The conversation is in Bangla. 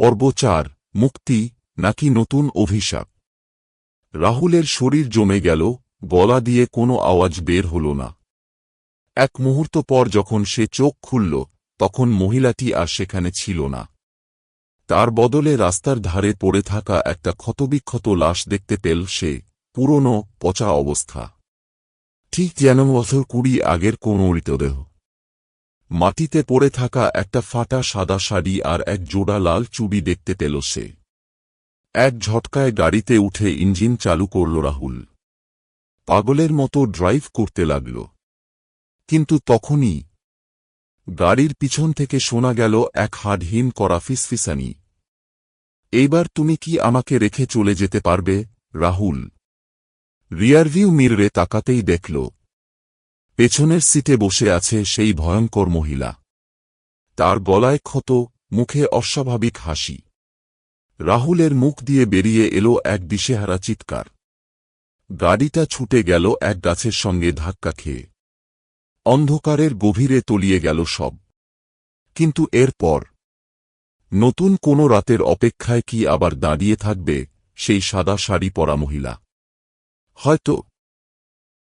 পর্ব চার মুক্তি, নাকি নতুন অভিশাপ? রাহুলের শরীর জমে গেল, গলা দিয়ে কোনো আওয়াজ বের হল না। এক মুহূর্ত পর যখন সে চোখ খুলল, তখন মহিলাটি আর সেখানে ছিল না। তার বদলে রাস্তার ধারে পড়ে থাকা একটা ক্ষতবিক্ষত লাশ দেখতে পেল সে, পুরনো, পচা অবস্থা। ঠিক যেন বছর কুড়ি আগের কোনো মৃতদেহ। মাটিতে পড়ে থাকা একটা ফাটা সাদা শাড়ি আর এক জোড়া লাল চুড়ি দেখতে পেল সে। এক ঝটকায় গাড়িতে উঠে ইঞ্জিন চালু করল রাহুল। পাগলের মতো ড্রাইভ করতে লাগল। কিন্তু তখনই গাড়ির পিছন থেকে শোনা গেল এক হাডহীন করা ফিসফিসানি। এইবার তুমি কি আমাকে রেখে চলে যেতে পারবে? রাহুল রিয়ারভিউ মিররে তাকাতেই দেখল পেছনের সিটে বসে আছে সেই ভয়ঙ্কর মহিলা। তার গলায় ক্ষত, মুখে অস্বাভাবিক হাসি। রাহুলের মুখ দিয়ে বেরিয়ে এলো এক দিশেহারা চিৎকার। গাড়িটা ছুটে গেল এক গাছের সঙ্গে ধাক্কা খেয়ে। অন্ধকারের গভীরে তলিয়ে গেল সব। কিন্তু এরপর, নতুন কোনো রাতের অপেক্ষায় কি আবার দাঁড়িয়ে থাকবে সেই সাদা শাড়ি পরা মহিলা? হয়তো